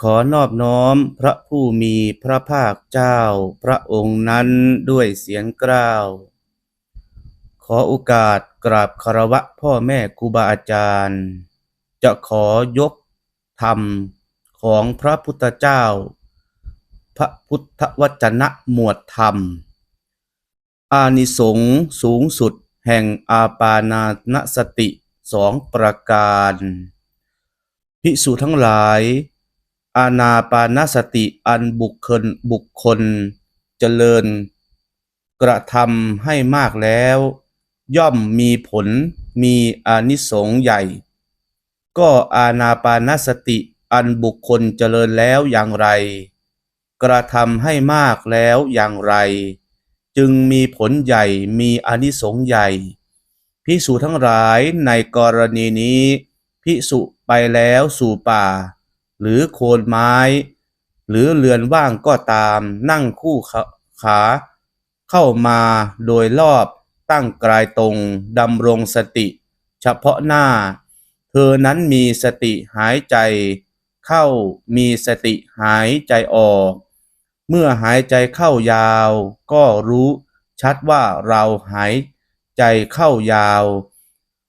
ขอนอบน้อมพระผู้มีพระภาคเจ้าพระองค์นั้นด้วยเสียงกล้าว ขอโอกาสกราบคารวะพ่อแม่ครูบาอาจารย์ จะขอยกธรรมของพระพุทธเจ้า พระพุทธวจนะหมวดธรรม อานิสงส์สูงสุดแห่งอาปานานสติสองประการ ภิกษุทั้งหลาย อานาปานสติอันบุคคลบุคคลเจริญ กระทำให้มากแล้ว ย่อมมีผลมีอานิสงส์ใหญ่ ก็อานาปานสติอันบุคคลเจริญแล้วอย่างไร กระทำให้มากแล้วอย่างไร จึงมีผลใหญ่มีอานิสงส์ใหญ่พิสูจทั้งหลายในกรณีนี้พิสุไปแล้วสู่ป่า หรือโคนไม้ หรือเรือนว่างก็ตามนั่งคู่ขาเข้ามาโดยรอบตั้งกายตรงดำรงสติ เฉพาะหน้า เธอนั้นมีสติหายใจ เข้ามีสติหายใจออก เมื่อหายใจเข้ายาว ก็รู้ชัดว่าเราหายใจเข้ายาว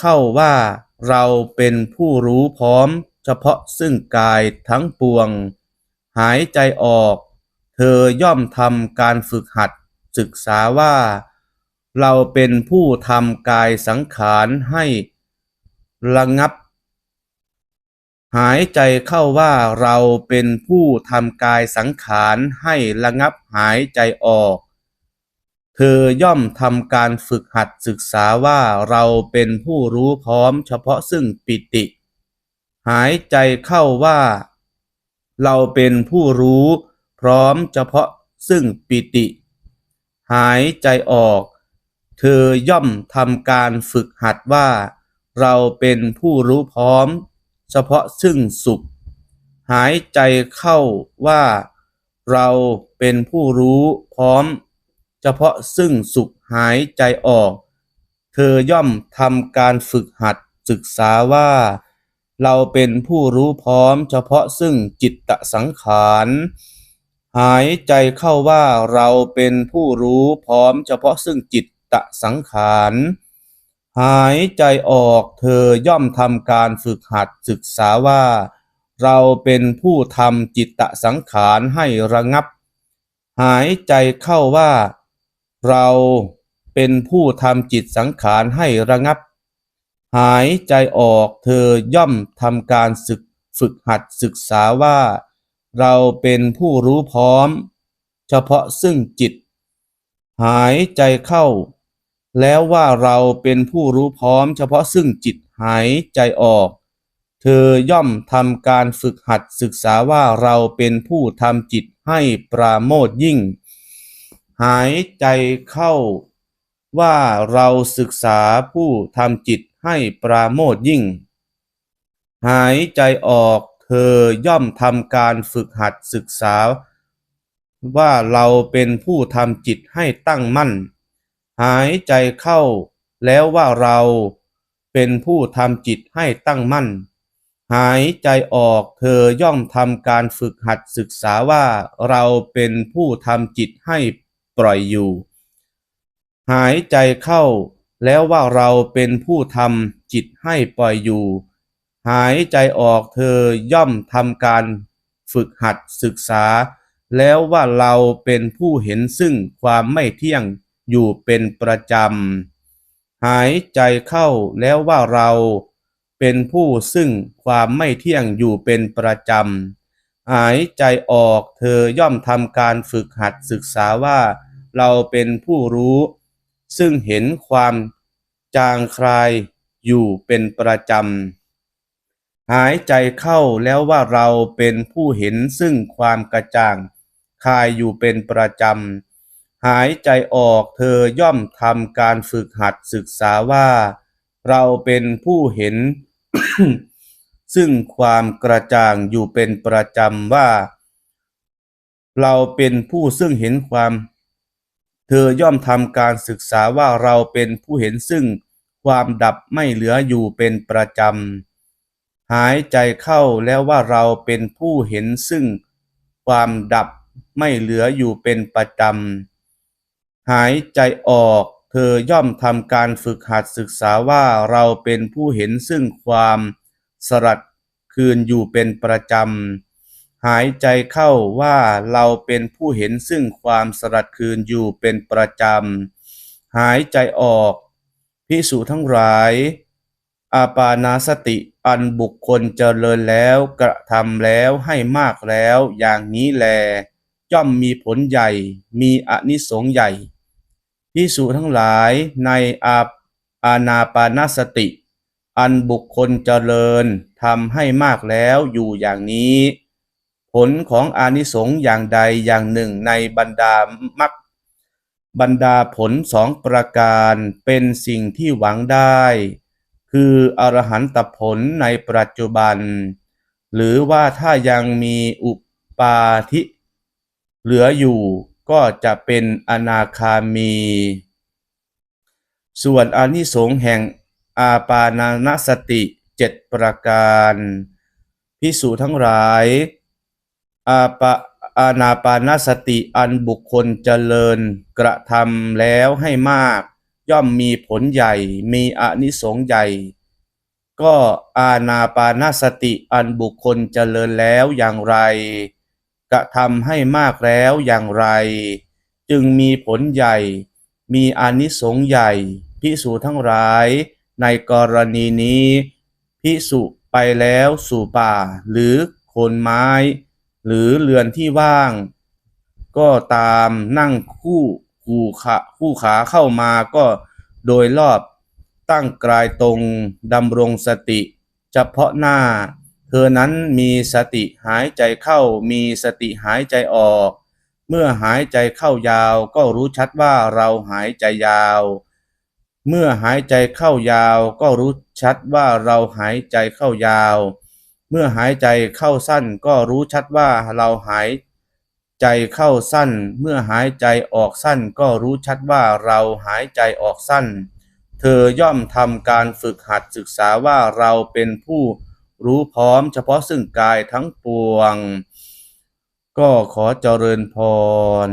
เข้าว่าเราเป็นผู้รู้พร้อมเฉพาะซึ่งกายทั้งปวง หายใจออก เธอย่อมทำการฝึกหัดศึกษาว่า เราเป็นผู้ทำกายสังขารให้ระงับ หายใจเข้าว่าเราเป็นผู้ทำกายสังขารให้ระงับหายใจออก เธอย่อมทำการฝึกหัดศึกษาว่าเราเป็นผู้รู้พร้อมเฉพาะซึ่งปิติ หายใจเข้าว่า เราเป็นผู้รู้พร้อมเฉพาะซึ่งปิติ หายใจออก เธอย่อมทำการฝึกหัดว่า เราเป็นผู้รู้พร้อม เฉพาะซึ่งสุข หายใจเข้าว่า เราเป็นผู้รู้พร้อม เฉพาะซึ่งสุขหายใจออก เธอย่อมทำการฝึกหัดศึกษาว่า เราเป็นผู้รู้พร้อมเฉพาะซึ่งจิตตสังขารหายใจเข้าว่าเราเป็นผู้รู้พร้อมเฉพาะซึ่งจิตตสังขารหายใจออกเธอย่อมทำการฝึกหัดศึกษาว่า เราเป็นผู้ทำจิตตสังขารให้ระงับ หายใจเข้าว่า เราเป็นผู้ทำจิตสังขารให้ระงับ หายใจออกเธอย่อมทำการศึกฝึกหัดศึกษาว่า เราเป็นผู้รู้พร้อม เฉพาะซึ่งจิต หายใจเข้า แล้วว่าเราเป็นผู้รู้พร้อม เฉพาะซึ่งจิตหายใจออก เธอย่อมทำการฝึกหัดศึกษาว่าเราเป็นผู้ทำจิตให้ปราโมทย์ยิ่ง หายใจเข้า ว่าเราศึกษาผู้ทำจิตให้ปราโมทยิ่ง หายใจออกเธอย่อมทำการฝึกหัดศึกษา ว่าเราเป็นผู้ทำจิตให้ตั้งมั่น หายใจเข้า แล้วว่าเราเป็นผู้ทำจิตให้ตั้งมั่น หายใจออกเธอย่อมทำการฝึกหัดศึกษาว่าเราเป็นผู้ทำจิตให้ ปล่อยอยู่ หายใจเข้าแล้วว่าเราเป็นผู้ทำจิตให้ปล่อยอยู่ หายใจออกเธอย่อมทำการฝึกหัดศึกษา แล้วว่าเราเป็นผู้เห็นซึ่งความไม่เที่ยงอยู่เป็นประจำ หายใจเข้าแล้วว่าเราเป็นผู้ซึ่งความไม่เที่ยงอยู่เป็นประจำ หายใจออกเธอย่อมทำการฝึกหัดศึกษาว่า เราเป็นผู้รู้ ซึ่งเห็นความจางคลายอยู่เป็นประจำ หายใจเข้าแล้วว่าเราเป็นผู้เห็นซึ่งความกระจ่างคลายอยู่เป็นประจำ หายใจออกเธอย่อมทำการฝึกหัดศึกษาว่า เราเป็นผู้เห็น ซึ่งความกระจ่างอยู่เป็นประจำว่า เราเป็นผู้ซึ่งเห็นความ เธอย่อมทำการศึกษาว่าเราเป็นผู้เห็นซึ่งความดับไม่เหลืออยู่เป็นประจำ หายใจเข้าแล้วว่าเราเป็นผู้เห็นซึ่งความดับไม่เหลืออยู่เป็นประจำ หายใจออกเธอย่อมทำการฝึกหัดศึกษาว่าเราเป็นผู้เห็นซึ่งความสลัดคืนอยู่เป็นประจำ หายใจเข้าว่าเราเป็นผู้เห็นซึ่งความสลัดคืนอยู่เป็นประจำ หายใจออกพิสูจทั้งหลาย อาปานาสติอันบุคคลเจริญแล้วกระทำแล้วให้มากแล้วอย่างนี้แล ย่อมมีผลใหญ่มีอานิสงส์ใหญ่พิสูจทั้งหลายในอาอานาปานาสติ อันบุคคลเจริญทำให้มากแล้วอยู่อย่างนี้ ผลของอานิสงส์อย่างใดอย่างหนึ่งในบรรดามรรคบรรดาผลสองประการเป็นสิ่งที่หวังได้ คืออรหันตผลในปัจจุบัน หรือว่าถ้ายังมีอุปาทิเหลืออยู่ก็จะเป็นอนาคามี ส่วนอนิสงส์แห่งอาปานานสติเจ็ดประการ พิสูจทั้งหลาย อาปะอานาปานสติอันบุคคลเจริญกระทำแล้วให้มาก ย่อมมีผลใหญ่มีอนิสงส์ใหญ่ ก็อานาปานสติอันบุคคลเจริญแล้วอย่างไร กระทำให้มากแล้วอย่างไร จึงมีผลใหญ่ มีอนิสงส์ใหญ่พิสูจทั้งหลายในกรณีนี้พิสุไปแล้วสู่ป่าหรือโคนไม้ หรือเรือนที่ว่าง ก็ตามนั่งคู่คู่ขาคู่ขาเข้ามาก็โดยรอบตั้งกายตรงดำรงสติเฉพาะหน้า เธอนั้นมีสติหายใจเข้ามีสติหายใจออก เมื่อหายใจเข้ายาวก็รู้ชัดว่าเราหายใจยาว เมื่อหายใจเข้ายาวก็รู้ชัดว่าเราหายใจเข้ายาว เมื่อหายใจเข้าสั้นก็รู้ชัดว่าเราหายใจเข้าสั้น เมื่อหายใจออกสั้นก็รู้ชัดว่าเราหายใจออกสั้น เธอย่อมทำการฝึกหัดศึกษาว่าเราเป็นผู้รู้พร้อมเฉพาะซึ่งกายทั้งปวง ก็ขอเจริญพร